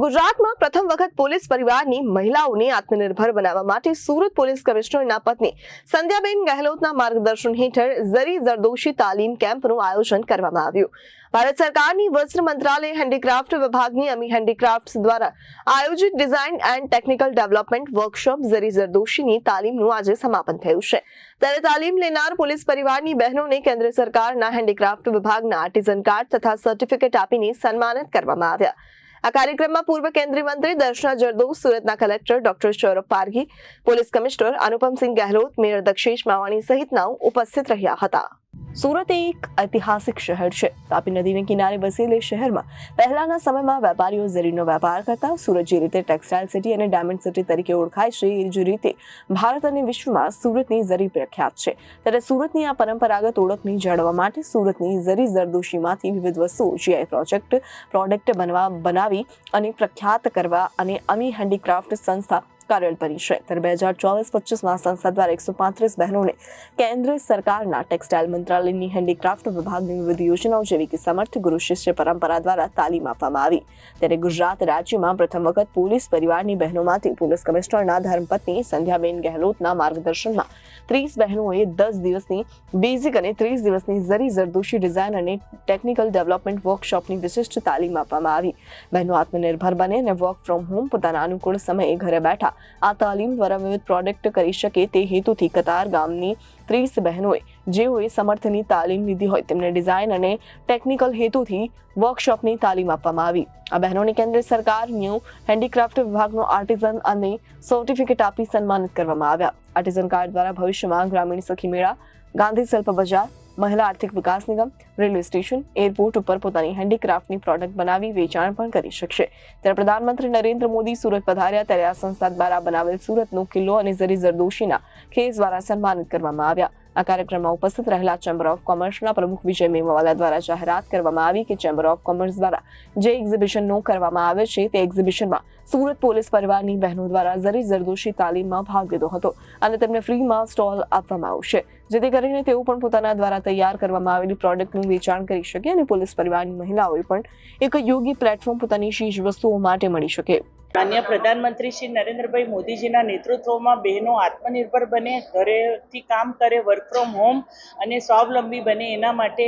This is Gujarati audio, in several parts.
ગુજરાતમાં પ્રથમ વખત પોલીસ પરિવારની મહિલાઓને આત્મનિર્ભર બનાવવા માટે સુરત પોલીસ કમિશનરના પત્ની સંધ્યાબેન ગહેલોતના માર્ગદર્શન હેઠળ ઝરી જરદોશી તાલીમ કેમ્પનું આયોજન કરવામાં આવ્યું. ભારત સરકારની વસ્ત્ર મંત્રાલય હેન્ડીક્રાફ્ટ વિભાગની અમી હેન્ડીક્રાફ્ટ્સ દ્વારા આયોજિત design and technical development workshop zari જરદોશીની તાલીમનું આજે સમાપન થયું છે. ત્યારે તાલીમ લેનાર પોલીસ પરિવારની બહેનોને કેન્દ્ર સરકારના હેન્ડીક્રાફ્ટ વિભાગના આર્ટિઝન કાર્ડ તથા સર્ટિફિકેટ આપીને સન્માનિત કરવામાં આવ્યા. આ કાર્યક્રમમાં પૂર્વ કેન્દ્રીય મંત્રી દર્શના જરદોસ સુરતના collector doctor Saurabh Parghi, police commissioner Anupamsinh Gehlot, mayor Dakshesh Mavani સહિતનાઓ ઉપસ્થિત રહ્યા હતા. સુરત એક ઐતિહાસિક શહેર છે. તાપી નદીને કિનારે વસેલે શહેરમાં પહેલાના સમયમાં વેપારીઓ ઝરીનો વેપાર કરતા સુરત જે રીતે ટેક્સટાઇલ સિટી અને ડાયમંડ સિટી તરીકે ઓળખાય છે, એ જ રીતે ભારત અને વિશ્વમાં સુરતની ઝરી પ્રખ્યાત છે. ત્યારે સુરતની આ પરંપરાગત ઓળખને જાળવવા માટે સુરતની ઝરી જરદોશીમાંથી વિવિધ વસ્તુઓ જીઆઈ પ્રોજેક્ટ, પ્રોડક્ટ બનવા, બનાવી અને પ્રખ્યાત કરવા અને અમી હેન્ડીક્રાફ્ટ સંસ્થા કાર્યરત બની છે ત્યારે બે હજાર ચોવીસ પચીસમાં સંસ્થા દ્વારા એકસો પાંત્રીસ બહેનોને કેન્દ્ર સરકારના ટેક્સટાઇલ મંત્રાલયની હેન્ડીક્રાફ્ટ વિભાગની વિવિધ યોજનાઓ જેવી કે સમર્થ ગુરુ શિષ્ય પરંપરા દ્વારા તાલીમ આપવામાં આવી. ત્યારે ગુજરાત રાજ્યમાં પ્રથમ વખત પોલીસ પરિવારની બહેનોમાંથી પોલીસ કમિશનરના ધર્મપત્ની સંધ્યાબેન ગહેલોતના માર્ગદર્શનમાં ત્રીસ બહેનોએ દસ દિવસની બેઝિક અને ત્રીસ દિવસની ઝરી જરદોશી ડિઝાઇન અને ટેકનિકલ ડેવલપમેન્ટ વર્કશોપની વિશિષ્ટ તાલીમ આપવામાં આવી. બહેનો આત્મનિર્ભર બને અને વર્ક ફ્રોમ હોમ પોતાના અનુકૂળ સમયે ઘરે બેઠા આ તાલીમ દ્વારા વિવિધ પ્રોડક્ટ કરી શકે તે હેતુથી કતાર ગામની ત્રીસ બહેનોએ જેઓએ સમર્થની તાલીમ લીધી હોય તેમને ડિઝાઇન અને ટેકનિકલ હેતુથી વર્કશોપની તાલીમ આપવામાં આવી. આ બહેનોને કેન્દ્ર સરકાર, ન્યૂ હેન્ડીક્રાફ્ટ વિભાગનો આર્ટિઝન અને સર્ટિફિકેટ આપી સન્માનિત કરવામાં આવ્યા. આર્ટિઝન કાર્ડ દ્વારા ભવિષ્યમાં ગ્રામીણ સખી મેળા, ગાંધી શિલ્પ બજાર મહિલા આર્થિક વિકાસ નિગમ, રેલવે સ્ટેશન, એરપોર્ટ ઉપર પોતાની હેન્ડીક્રાફ્ટની પ્રોડક્ટ બનાવી વેચાણ પણ કરી શકશે. ત્યારે પ્રધાનમંત્રી નરેન્દ્ર મોદી સુરત પધાર્યા ત્યારે આ સંસ્થા દ્વારા બનાવેલ સુરતનો કિલ્લો અને ઝરી જરદોશીના ખેસ દ્વારા સન્માનિત કરવામાં આવ્યા. આ કાર્યક્રમમાં ઉપસ્થિત રહેલા ચેમ્બર ઓફ કોમર્સના પ્રમુખ વિજય મેવાલા દ્વારા જાહેરાત કરવામાં આવી કે ચેમ્બર ઓફ કોમર્સ દ્વારા જે એક્ઝિબિશનનો કરવામાં આવે છે તે એક્ઝિબિશનમાં સુરત પોલીસ પરિવારની બહેનો દ્વારા ઝરી જરદોશી તાલીમમાં ભાગ લીધો હતો અને તેમને ફ્રીમાં સ્ટોલ આપવામાં આવશે. જેથી કરીને તેઓ પણ પોતાના દ્વારા તૈયાર કરવામાં આવેલી પ્રોડક્ટનું વેચાણ કરી શકે અને પોલીસ પરિવારની મહિલાઓએ પણ એક યોગી પ્લેટફોર્મ પોતાની ચીજ વસ્તુઓ માટે મળી શકે. માન્ય પ્રધાનમંત્રી શ્રી નરેન્દ્રભાઈ મોદીજીના નેતૃત્વમાં બહેનો આત્મનિર્ભર બને, ઘરેથી કામ કરે વર્ક ફ્રોમ હોમ અને સ્વાવલંબી બને, એના માટે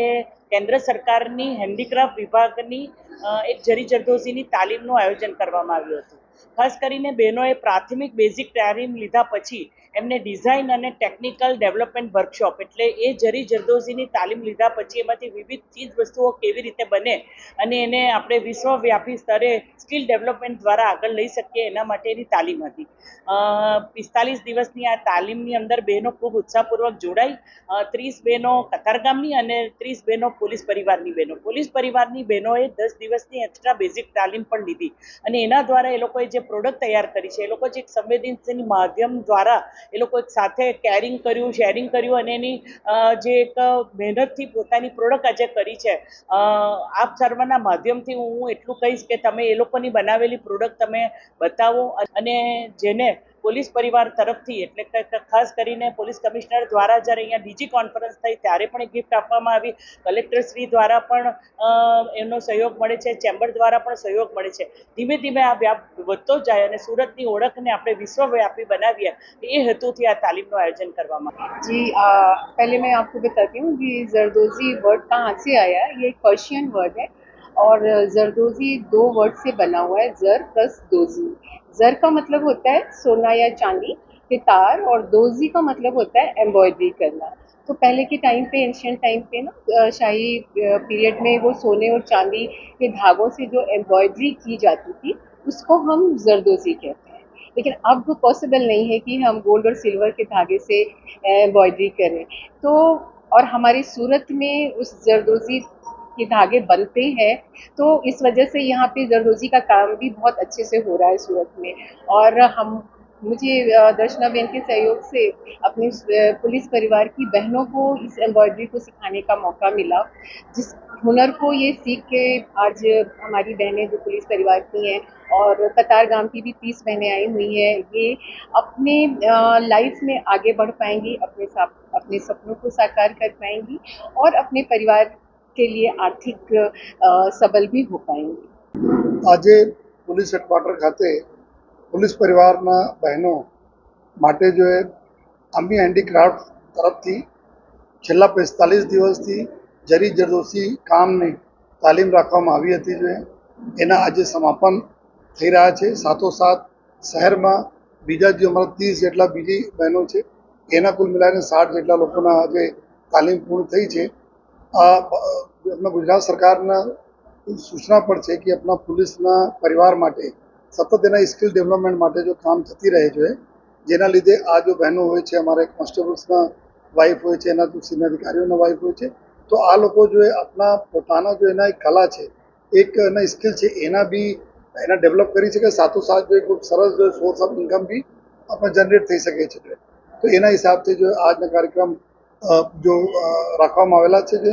કેન્દ્ર સરકારની હેન્ડીક્રાફ્ટ વિભાગની એક જરી જરદોશીની તાલીમનું આયોજન કરવામાં આવ્યું હતું. ખાસ કરીને બહેનોએ પ્રાથમિક બેઝિક તાલીમ લીધા પછી એમને ડિઝાઇન અને ટેકનિકલ ડેવલપમેન્ટ વર્કશોપ એટલે એ જરી જરદોશીની તાલીમ લીધા પછી એમાંથી વિવિધ ચીજ વસ્તુઓ કેવી રીતે બને અને એને આપણે વિશ્વવ્યાપી સ્તરે સ્કિલ ડેવલપમેન્ટ દ્વારા આગળ લઈ શકીએ એના માટેની તાલીમ હતી. પિસ્તાલીસ દિવસની આ તાલીમની અંદર બહેનો ખૂબ ઉત્સાહપૂર્વક જોડાઈ. ત્રીસ બહેનો કતારગામની અને ત્રીસ બહેનો પોલીસ પરિવારની બહેનો. પોલીસ પરિવારની બહેનોએ દસ દિવસની એક્સ્ટ્રા બેઝિક તાલીમ પણ લીધી અને એના દ્વારા એ લોકોએ જે પ્રોડક્ટ તૈયાર કરી છે. એ લોકો જે એક સંવેદનશીલ માધ્યમ દ્વારા એ લોકો એક સાથે કેરિંગ કર્યું શેરિંગ કર્યું અને એની જે એક મહેનતથી પોતાની પ્રોડક્ટ આજે કરી છે. આપ સર્વના માધ્યમથી હું એટલું કહીશ કે તમે એ લોકોની બનાવેલી પ્રોડક્ટ તમે બતાવો અને જેને પોલીસ પરિવાર તરફથી એટલે કે કે ખાસ કરીને પોલીસ કમિશનર દ્વારા જ્યારે અહીંયા ડીજી કોન્ફરન્સ થઈ ત્યારે પણ એક ગિફ્ટ આપવામાં આવી કલેક્ટર શ્રી દ્વારા પણ અ, એમનો સહયોગ મળે છે ચેમ્બર દ્વારા પણ સહયોગ મળે છે ધીમે ધીમે આ વ્યાપ વધતો જાય અને સુરતની ઓળખને આપણે વિશ્વવ્યાપી બનાવીએ એ હેતુથી આ તાલીમનું આયોજન કરવામાં આવ્યું जी आ, पहले मैं आपको बताती हूँ कि जरदोजी वर्ड कहाँ से आया है ये एक पर्शियन वर्ड है और जरदोजी दो वर्ड से बना हुआ है जर प्लस दोजी जर का मतलब होता है सोना या चांदी के तार और दोजी का मतलब होता है एम्ब्रॉयडरी करना। तो पहले के टाइम पे एंशियंट टाइम पे ना शाही पीरियड में वो सोने और चांदी के धागों से जो एम्ब्रॉयडरी की जाती थी, उसको हम जरदोजी कहते हैं। लेकिन अब वो पॉसिबल नहीं है कि हम गोल्ड और सिल्वर के धागे से एम्ब्रॉयडरी करें। तो और हमारी सूरत में उस जरदोजी के धागे बनते हैं तो इस वजह से यहाँ पे जरदोजी का काम भी बहुत अच्छे से हो रहा है सूरत में। और हम, मुझे दर्शना बहन के सहयोग से अपने पुलिस परिवार की बहनों को इस एम्ब्रॉयडरी को सिखाने का मौका मिला, जिस हुनर को ये सीख के आज हमारी बहनें जो पुलिस परिवार की हैं और कतार गाँव की भी तीस बहनें आई हुई हैं, ये अपने लाइफ में आगे बढ़ पाएँगी, अपने अपने सपनों को साकार कर पाएँगी और अपने परिवार के लिए आर्थिक अ, सबल भी हो पाएंगी આજે પોલીસ હેડક્વાર્ટર ખાતે પોલીસ પરિવારના બહેનો માટે જો એ આંબી હેન્ડીક્રાફ્ટ તરફથી છેલ્લા પિસ્તાલીસ દિવસથી જરી જરદોશી કામની તાલીમ રાખવામાં આવી હતી જો એ એના આજે સમાપન થઈ રહ્યા છે સાથોસાથ શહેરમાં બીજા જે અમારા ત્રીસ જેટલા બીજી બહેનો છે એના કુલ મિલાઈને સાઠ જેટલા લોકોના આજે તાલીમ પૂર્ણ થઈ છે આ આપણા ગુજરાત સરકારના સૂચના પણ છે કે આપણા પોલીસના પરિવાર માટે સતત એના સ્કિલ ડેવલપમેન્ટ માટે જો કામ થતી રહે છે, જેના લીધે આ જો બહેનો હોય છે, અમારે કોન્સ્ટેબલ્સના વાઇફ હોય છે, એના જો સિનિયર અધિકારીઓના વાઇફ હોય છે, તો આ લોકો જો આપણા પોતાના જો એના એક કલા છે, એક એના સ્કિલ છે, એના બી એના ડેવલપ કરી શકે, સાથોસાથ જો એક ખૂબ સરસ સોર્સ ઓફ ઇન્કમ બી આપણે જનરેટ થઈ શકે છે. તો એના હિસાબથી જો આજના કાર્યક્રમ જો રાખવામાં આવેલા છે જે